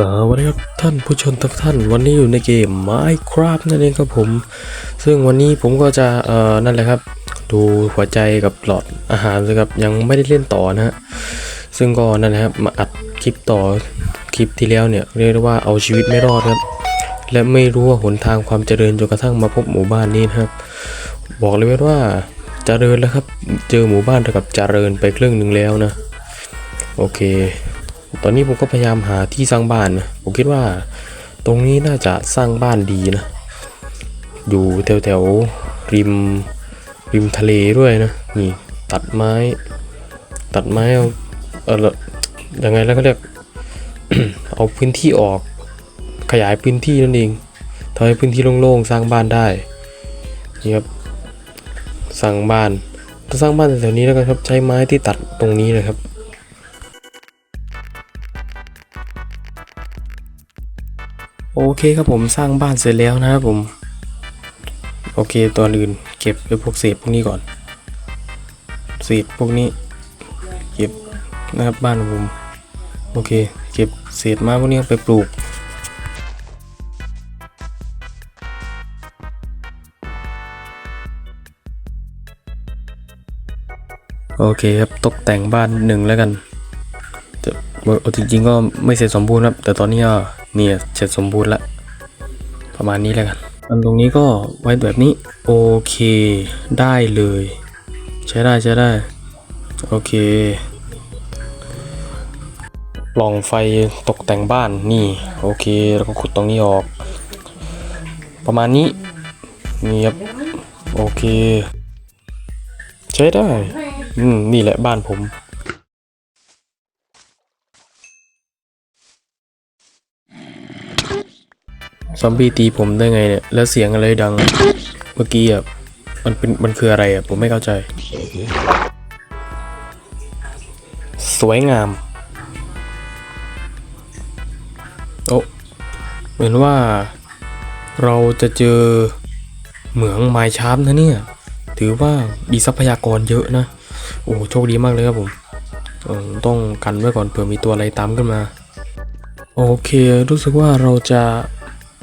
สวัสดีครับท่านผู้ชมทุกท่านวันนี้อยู่ในเกม Minecraft นั่นเองครับผม ซึ่งวันนี้ผมก็จะเอ่อนั่นแหละครับ ดูหัวใจกับหลอดอาหารนะครับยังไม่ได้เล่นต่อนะฮะซึ่งก็นั่นแหละครับมาอัดคลิปต่อคลิปที่แล้วเนี่ยเรียกได้ว่าเอาชีวิตไม่รอดครับและไม่รู้ว่าหนทางความเจริญจนกระทั่งมาพบหมู่บ้านนี้นะครับ บอกเลยว่าเจริญแล้วครับ เจอหมู่บ้านเท่ากับเจริญไปครึ่งหนึ่งแล้วนะ โอเค ตอนนี้ผมก็พยายามหาที่สร้างบ้านนะผมคิดว่าตรงนี้น่าจะสร้างบ้านดีนะ อยู่แถวแถวๆริมริมทะเลด้วยนะนี่ตัดไม้ ตัดไม้เอาเออยังไงแล้วก็เรียกเอาพื้นที่ออกขยายพื้นที่นั่นเองทำให้พื้นที่โล่งๆสร้างบ้านได้นี่ครับสร้างบ้านถ้าสร้างบ้านแถวๆนี้แล้วกันครับใช้ไม้ที่ตัดตรงนี้นะครับ โอเคครับผมสร้างบ้านเสร็จแล้วนะครับผม โอเคตัวอื่นเก็บไอ้พวกเศษพวกนี้ก่อนเศษพวกนี้ เก็บนะครับบ้านของผมโอเค เก็บเศษไม้พวกนี้ไปปลูกโอเคครับตกแต่งบ้านหนึ่งแล้วกันแต่จริงๆก็ไม่เสร็จสมบูรณ์ครับ แต่ตอนนี้ก็ เนี่ยเสร็จสมบูรณ์ละ ประมาณนี้แล้วกันอันตรงนี้ก็ไว้แบบนี้ โอเค ได้เลย ใช้ได้ใช้ได้ โอเคลองไฟตกแต่งบ้านนี่ โอเคแล้วก็ขุดตรงนี้ออก ประมาณนี้นี่ครับโอเค ใช้ได้ อืม นี่แหละบ้านผม ซอมบี้ตีผมได้ไงเนี่ย แล้วเสียงอะไรดัง เมื่อกี้อะ มันเป็น มันคืออะไรอะ ผมไม่เข้าใจ สวยงาม โอ้เหมือนว่า เราจะเจอเหมืองไม้ชาร์ปนะเนี่ย ถือว่าดีทรัพยากรเยอะนะ โอ้โชคดีมากเลยครับผม ต้องกันไว้ก่อนเผื่อมีตัวอะไรตามขึ้นมา โอเค รู้สึกว่าเราจะ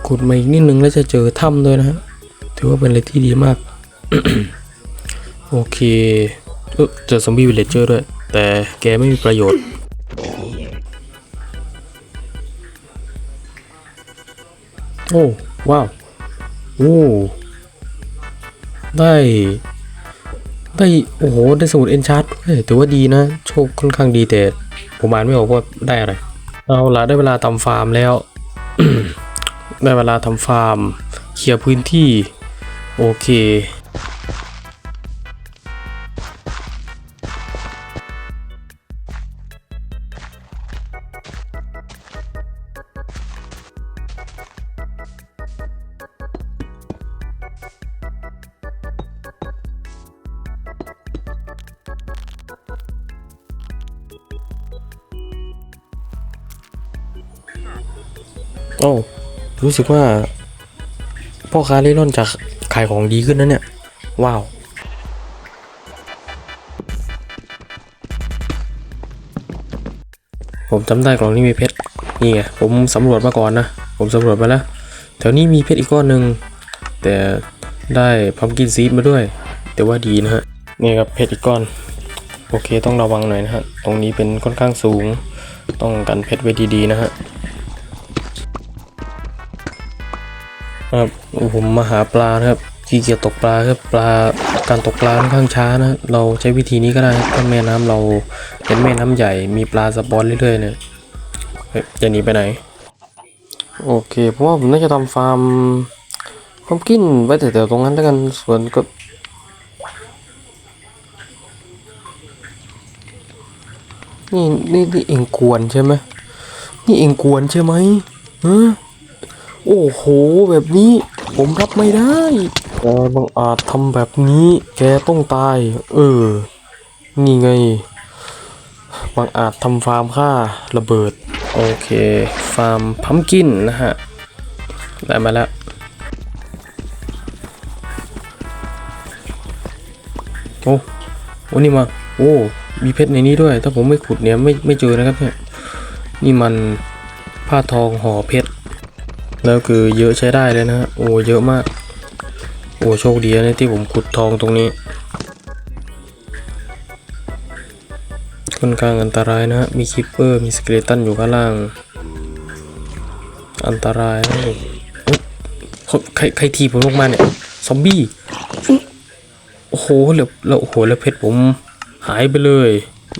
ขุดมาอีกนิดนึงแล้วจะเจอถ้ำด้วยนะฮะถือว่าเป็นอะไรที่ดีมาก โอเคเจอซอมบี้วิลเลจเจอร์ด้วย แต่แกไม่มีประโยชน์โอ้ ว้าว โอ้ ได้ ได้ โอ้โห ได้สมุดเอนชาร์ดด้วยถือว่าดีนะ โชคค่อนข้างดีแต่ผมอ่านไม่ออกว่าได้อะไร เอาละได้เวลาทำฟาร์มแล้ว ได้เวลาทำฟาร์ม เคลียร์พื้นที่ โอเคโอ้ รู้สึกว่า พ่อค้าเร่ร่อนจะขายของดีขึ้นนะเนี่ย ว้าว ผมจำได้กล่องนี้มีเพชร นี่ไง ผมสำรวจมาก่อนนะ ผมสำรวจมาแล้ว แถวนี้มีเพชรอีกก้อนหนึ่ง แต่ได้พัมกินซีดมาด้วย แต่ว่าดีนะฮะ นี่ครับเพชรอีกก้อน โอเคต้องระวังหน่อยนะฮะ ตรงนี้เป็นค่อนข้างสูง ต้องกันเพชรไว้ดีๆนะฮะ ผมมาหาปลานะครับขี้เกียจตกปลาครับปลาการตกปลาค่อนข้างช้านะเราใช้วิธีนี้ก็ได้ถ้าแม่น้ำเราเป็นแม่น้ำใหญ่มีปลาสปอนเรื่อยๆเนี่ยจะหนีไปไหน โอเคผมว่าผมน่าจะทำฟาร์มความกินไว้แต่ตรงนั้นแล้วกันส่วนก็นี่นี่นี่เองกวนใช่ไหมนี่เองกวนใช่ไหมฮะโอ้โหแบบนี้ ผมรับไม่ได้แกบังอาจทำแบบนี้ แกต้องตาย เออ นี่ไงบังอาจทำฟาร์มฆ่าระเบิด โอเค ฟาร์มพัมกินนะฮะ ได้มาแล้วโอ้โอ้นี่มา โอ้ มีเพชรในนี้ด้วย ถ้าผมไม่ขุดเนี่ยไม่ไม่เจอนะครับเนี่ย นี่มันผ้าทองห่อเพชร แล้วคือเยอะใช้ได้เลยนะฮะโอ้เยอะมาก โอ้โชคดีนะที่ผมขุดทองตรงนี้ค่อนข้างอันตรายนะฮะมีคิปเปอร์มีสเกเลตันอยู่ข้างล่าง อันตรายนะใครใครทีผมลงมาเนี่ยซอมบี้โอ้โหแล้วแล้วโอ้โหแล้วเพชรผมหายไปเลย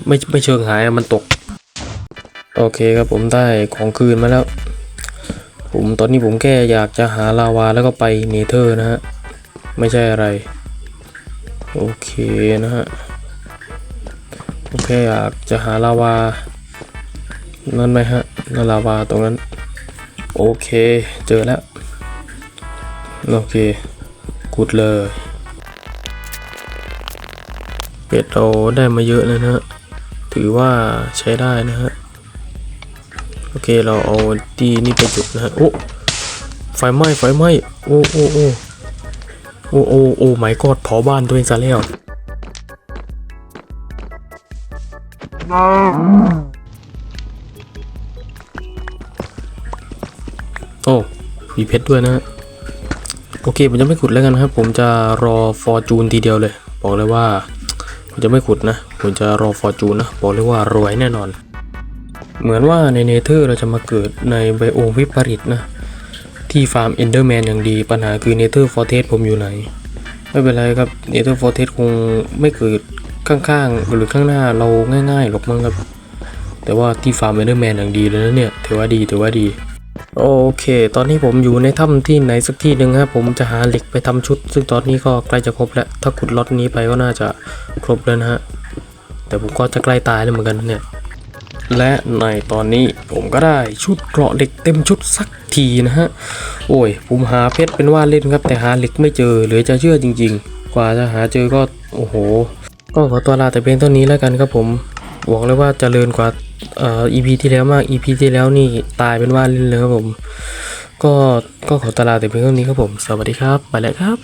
ไม่ไม่เชิงหายมันตก โอเคครับผมได้ของคืนมาแล้ว ผมตอนนี้ผมแค่อยากจะหาลาวาแล้วก็ไปเนเธอร์นะฮะ ไม่ใช่อะไร โอเคนะฮะผมแค่อยากจะหาลาวา นั่นไหมฮะนั่นลาวาตรงนั้น โอเคเจอแล้ว โอเคกุดเลยเป็ดเราได้มาเยอะแล้วนะฮะ ถือว่าใช้ได้นะฮะ โอเคเราเอาที่นี่ไปจุดนะฮะโอ้ไฟไหม้ไฟไหม้โอ้โอ้โอ้โอ้โอ้โอ้ไม่กอดเผาบ้านตัวเองซะแล้วโอ้มีเพชรด้วยนะฮะโอเคผมจะไม่ขุดแล้วกันครับ ผมจะรอฟอร์จูนทีเดียวเลย บอกเลยว่า ผมจะไม่ขุดนะ ผมจะรอฟอร์จูนนะ บอกเลยว่ารวยแน่นอน เหมือนว่าในเนเธอร์เราจะมาเกิดในไบโอมวิปริตนะ ที่ฟาร์มเอนเดอร์แมนอย่างดีปัญหาคือเนเธอร์ฟอร์เทสผมอยู่ไหน ไม่เป็นไรครับเนเธอร์ฟอร์เทสคงไม่เกิดข้างๆ หรือข้างหน้าเราง่ายๆหรอกมั้งครับ แต่ว่าที่ฟาร์มเอนเดอร์แมนอย่างดีเลยนะเนี่ยถือว่าดีถือว่าดี โอเค ตอนนี้ผมอยู่ในถ้ำที่ไหนสักที่หนึ่งครับผมจะหาเหล็กไปทำชุด ซึ่งตอนนี้ก็ใกล้จะครบแล้วถ้าขุดล็อตนี้ไปก็น่าจะครบแล้วนะฮะแต่ผมก็จะใกล้ตายแล้วเหมือนกันเนี่ย และในตอนนี้ผมก็ได้ชุดเกราะเหล็กเต็มชุดสักทีนะฮะ โอ้ย ผมหาเพชรเป็นว่าเล่นครับ แต่หาเหล็กไม่เจอเหลือจะเชื่อจริง ๆ กว่าจะหาเจอก็โอ้โห ก็ขอตัวลาแต่เพียงเท่านี้แล้วกันครับผมบอกเลยว่าจเจริญกว่าเอ่อ EP ที่แล้วมาก EP ที่แล้วนี่ตายเป็นว่าเล่นเลยครับผม ก็ก็ขอตลาแต่เพียงเท่านี้ครับผม สวัสดีครับ ไปแล้วครับ